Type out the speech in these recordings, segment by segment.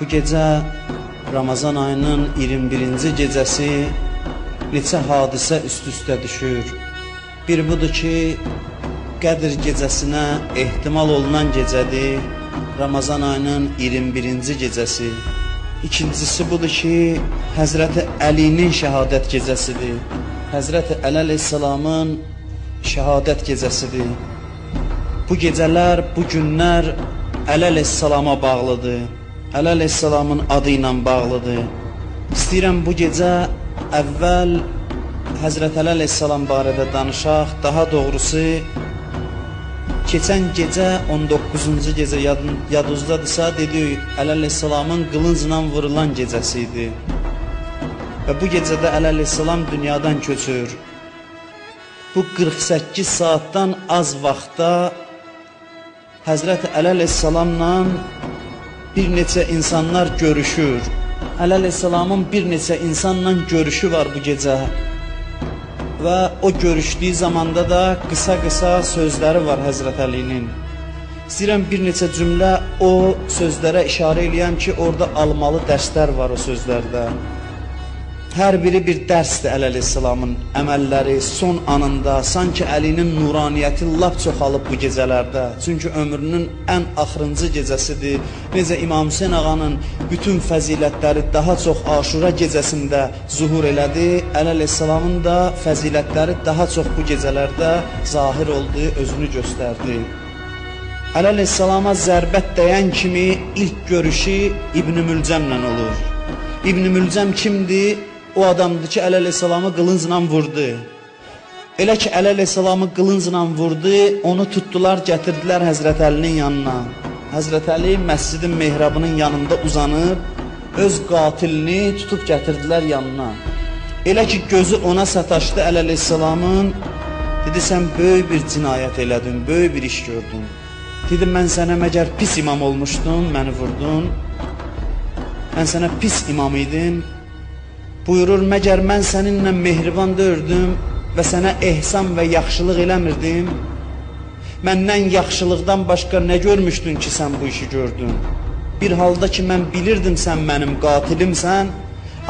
Bu gecə Ramazan ayının 21-ci gecəsi neçə hadisə üst-üstə düşür. Bir budur ki, Qədir gecəsinə ehtimal olunan gecədir. Ramazan ayının 21-ci gecəsi. İkincisi budur ki, Həzrəti Əlinin şəhadət gecəsidir. Həzrəti Əli əleyhissalamın şəhadət gecəsidir. Bu gecələr, bu günlər Əli əleyhissalama bağlıdır. Əli əleyhissalamın adı ilə bağlıdır. İstəyirəm bu gecə əvvəl Həzrət Əli əleyhissalam barədə danışaq. Daha doğrusu keçən gecə 19-cu gecə yadın, yadınızdadırsa dedik Əli əleyhissalamın qılıncla vurulan gecəsi idi. Və bu gecədə Əli əleyhissalam dünyadan köçür. Bu 48 saatdan az vaxtda Həzrət Əli əleyhissalamla bir neçə insanlar görüşür. Əleyhissalamın bir neçə insanla görüşü var bu gecə. Və o görüşdüyü zamanda da qısa-qısa sözləri var Həzrət Əlinin. İstəyirəm bir neçə cümlə o sözlərə işarə eləyəm ki, orada almalı dərslər var o sözlərdə. Hər biri bir dərsdir əleyhissalamın əməlləri son anında sanki Əlinin nuraniyyəti lap çoxalıb bu gecələrdə. Çünki ömrünün ən axırıncı gecəsidir. Necə İmam Hüseyn ağanın bütün fəzilətləri daha çox Aşura gecəsində zuhur elədi, əleyhissalamın da fəzilətləri daha çox bu gecələrdə zahir oldu, özünü göstərdi. Əleyhissalama zərbət dəyən kimi ilk görüşü İbn Mülcəmlə olur. İbn Mülcəm kimdir? O adamdır ki, Əli əleyhissalamı qılıncla vurdu. Elə ki, Əli əleyhissalamı qılıncla vurdu, onu tutdular, gətirdilər Həzrət Əlinin yanına. Həzrət Əli məscidin mehrabının yanında uzanıb, öz qatilini tutub gətirdilər yanına. Elə ki, gözü ona sataşdı Əli əleyhissalamın, dedi, sən böyük bir cinayət elədin, böyük bir iş gördün. Dedi, mən sənə məgər pis imam olmuşdum, məni vurdun. Mən sənə pis imam idim, Buyurur, məgər mən səninlə mehriban dördüm və sənə ehsan və yaxşılıq eləmirdim? Məndən yaxşılıqdan başqa nə görmüşdün ki, sən bu işi gördün? Bir halda ki, mən bilirdim sən mənim qatilimsən,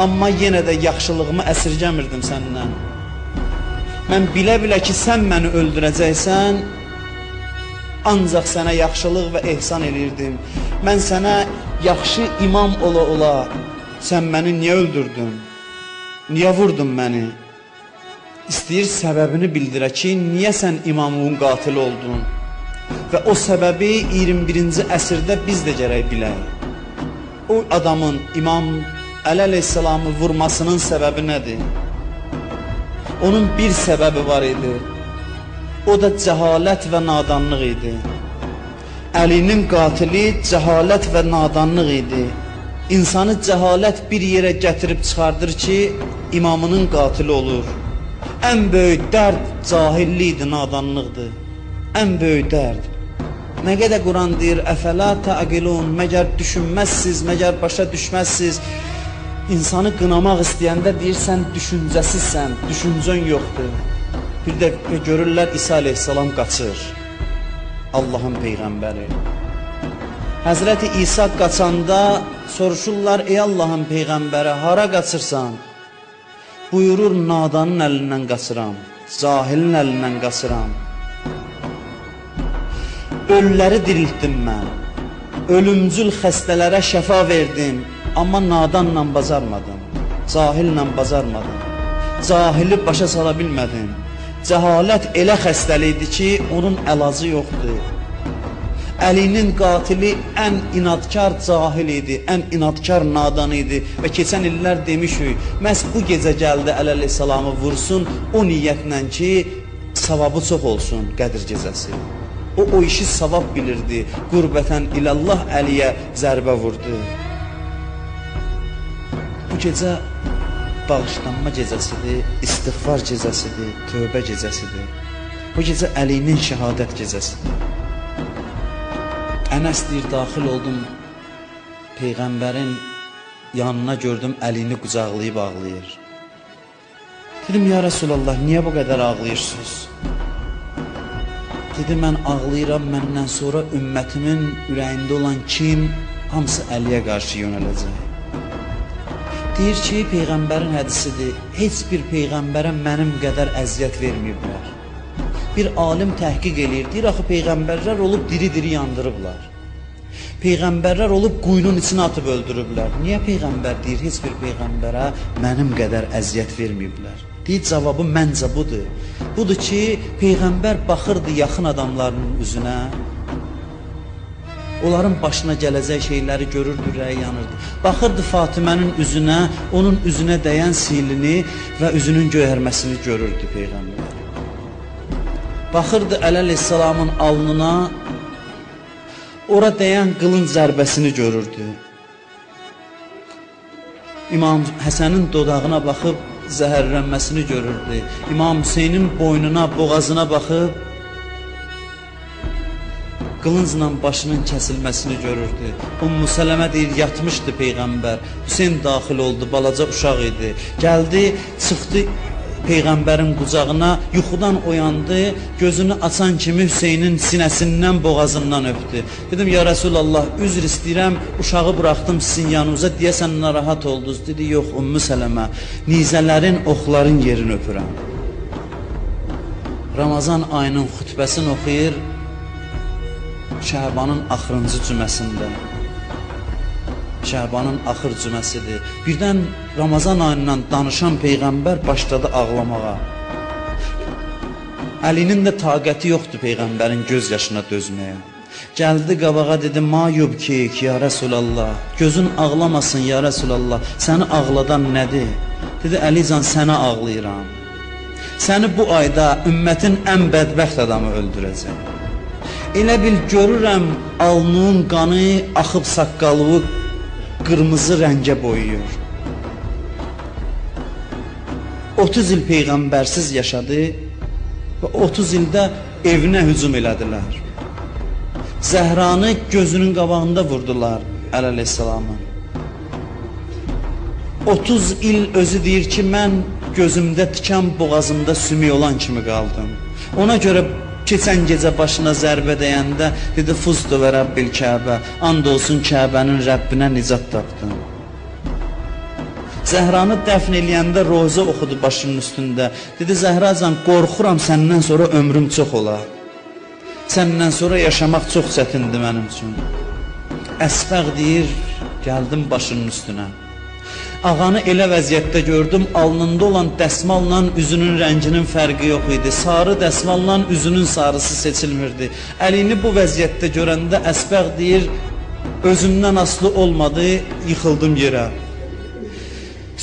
amma yenə də yaxşılığımı əsirgəmirdim səndən. Mən bilə-bilə ki, sən məni öldürəcəksən, ancaq sənə yaxşılıq və ehsan elirdim. Mən sənə yaxşı imam ola-ola, sən məni niyə öldürdün? Niyə vurdun məni? İstəyir səbəbini bildirə ki, niyə sən imamın qatili oldun? Və o səbəbi 21-ci əsrdə biz də gərək bilək. O adamın İmam Əli əleyhissalamı vurmasının səbəbi nədir? Onun bir səbəbi var idi. O da cəhalət və nadanlıq idi. Əlinin qatili cəhalət və nadanlıq idi. İnsanı cəhalət bir yerə gətirib çıxardır ki, imamının qatili olur. Ən böyük dərd cahillikdir, nadanlıqdır. Ən böyük dərd. Nə qədər Quran deyir, əfəla təqilun, məgər düşünməzsiz, məgər başa düşməzsiz. İnsanı qınamaq istəyəndə deyirsən, düşüncəsizsən, düşüncən yoxdur. Bir də görürlər İsa əleyhissalam qaçır. Allahın peyğəmbəri. Həzrəti İsa qaçanda soruşurlar, ey Allahın Peyğəmbəri, hara qaçırsan? Buyurur, nadanın əlindən qaçıram, cahilin əlindən qaçıram. Ölüləri diriltdim mən, ölümcül xəstələrə şəfa verdim, amma nadanla bacarmadım, cahillə bacarmadım, cahili başa sala bilmədim. Cəhalət elə xəstəlikdir ki, onun əlacı yoxdur. Əlinin qatili ən inadkar cahil idi, ən inadkar nadan idi və keçən illər demişik, məhz bu gecə gəldi əleyhissalamı vursun o niyyətlə ki, savabı çox olsun Qədir gecəsi. O o işi savab bilirdi. Qurbətən ilallah Əliyə zərbə vurdu. Bu gecə bağışlanma gecəsidir, istighfar gecəsidir, tövbə gecəsidir. Bu gecə Əlinin şəhadət gecəsidir. Ənəs deyir, daxil oldum Peyğəmbərin yanına gördüm, əlini qucaqlayıb ağlayır. Dedim, ya Rəsulallah, niyə bu qədər ağlayırsınız? Dedi, mən ağlayıram məndən sonra ümmətimin ürəyində olan kim hamısı Əliyə qarşı yönələcək. Deyir ki, peyğəmbərin hədisidir. Heç bir peyğəmbərə mənim qədər əziyyət verməyiblər. Bir alim təhqiq eləyir. Deyir axı peyğəmbərlər olub diri-diri yandırıblar. Peyğəmbərlər olub quyunun içinə atıb öldürüblər. Niyə peyğəmbər deyir heç bir peyğəmbərə mənim qədər əziyyət verməyiblər? Deyir cavabı məncə budur. Budur ki, peyğəmbər baxırdı yaxın adamlarının üzünə. Onların başına gələcək şeyləri görürdü, ürəyi yanırdı. Baxırdı Fatimənin üzünə, onun üzünə dəyən silini və üzünün göyərməsini görürdü peyğəmbər. Baxırdı əleyhissalamın alnına, ora dəyən qılınc zərbəsini görürdü. İmam Həsənin dodağına baxıb zəhərlənməsini görürdü. İmam Hüseynin boynuna, boğazına baxıb qılıncla başının kəsilməsini görürdü. Ummu Sələmə deyir, yatmışdı peyğəmbər. Hüseyn daxil oldu, balaca uşaq idi. Gəldi, çıxdı peyğəmbərin qucağına, yuxudan oyandı, gözünü açan kimi Hüseynin sinəsindən, boğazından öpdü. Dedim, ya Rəsulallah, üzr istəyirəm, uşağı buraxdım sizin yanınıza, deyəsən narahat oldunuz. Dedi, yox, Ummu Sələmə, nizələrin, oxların yerini öpürəm. Ramazan ayının xutbəsini oxuyur, Şəbanın axırıncı cüməsində. Şəbanın axır cüməsidir. Birdən Ramazan ayından danışan peyğəmbər başladı ağlamağa. Əlinin də taqəti yoxdur peyğəmbərin göz yaşına dözməyə. Gəldi qabağa dedi: "Ma yubkik ya Rəsulallah. Gözün ağlamasın ya Rəsulallah. Səni ağladan nədir?" Dedi: "Əlican, sənə ağlayıram. Səni bu ayda ümmətin ən bədbəxt adamı öldürəcək." Elə bil görürəm alnının qanı axıb saqqalı qırmızı rəngə boyuyur. 30 il peyğəmbərsiz yaşadı və 30 ildə evinə hücum elədilər. Zəhranı gözünün qabağında vurdular əleyhissalamın. 30 il özü deyir ki, mən gözümdə tikan, boğazımda sümük olan kimi qaldım. Ona görə Keçən gecə başına zərbə dəyəndə dedi Fuzdu və Rəbbil Kəbə, and olsun Kəbənin Rəbbinə nicat tapdım. Zəhranı dəfn eləyəndə rozə oxudu başının üstündə. Dedi Zəhracan, qorxuram səndən sonra ömrüm çox ola. Səndən sonra yaşamaq çox çətindir mənim üçün. Əsbəq deyir, gəldim başının üstünə. Ağanı elə vəziyyətdə gördüm, alnında olan dəsmalla üzünün rənginin fərqi yox idi. Sarı dəsmalla üzünün sarısı seçilmirdi. Əlini bu vəziyyətdə görəndə Əsbəq deyir, özümdən aslı olmadı, yıxıldım yerə.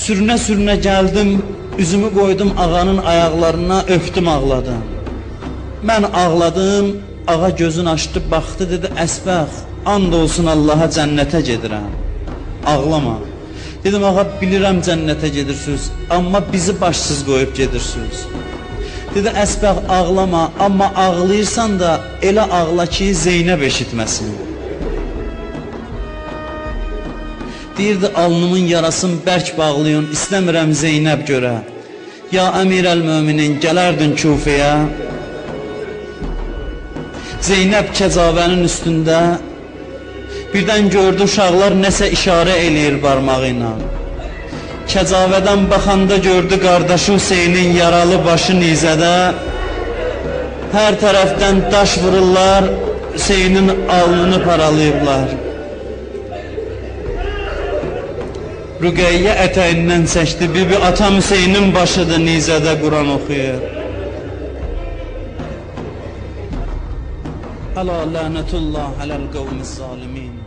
Sürünə-sürünə gəldim, üzümü qoydum ağanın ayaqlarına, öpdüm, ağladım. Mən ağladım, ağa gözünü açdı, baxdı, dedi, Əsbəq, and olsun Allaha cənnətə gedirəm. Ağlama. Dedim, ağa, bilirəm cənnətə gedirsiniz, amma bizi başsız qoyub gedirsiniz. Dedi, Əsbəq, ağlama, amma ağlayırsan da elə ağla ki, Zeynəb eşitməsin. Deyirdi, alnımın yarasını bərk bağlayın, istəmirəm Zeynəb görə. Ya əmir əl-müminin, gələrdin Kufəyə. Zeynəb kəcavənin üstündə Birdən gördü uşaqlar nəsə işarə eləyir barmağı ilə. Kəcavədən baxanda gördü qardaşı Hüseynin yaralı başı nizədə. Hər tərəfdən daş vururlar, Hüseynin alnını paralayıblar. Rüqəyyə ətəyindən çəkdi, bibi atam Hüseynin başıdır nizədə Quran oxuyur. Əla lənətullah aləl qavmiz zalimin.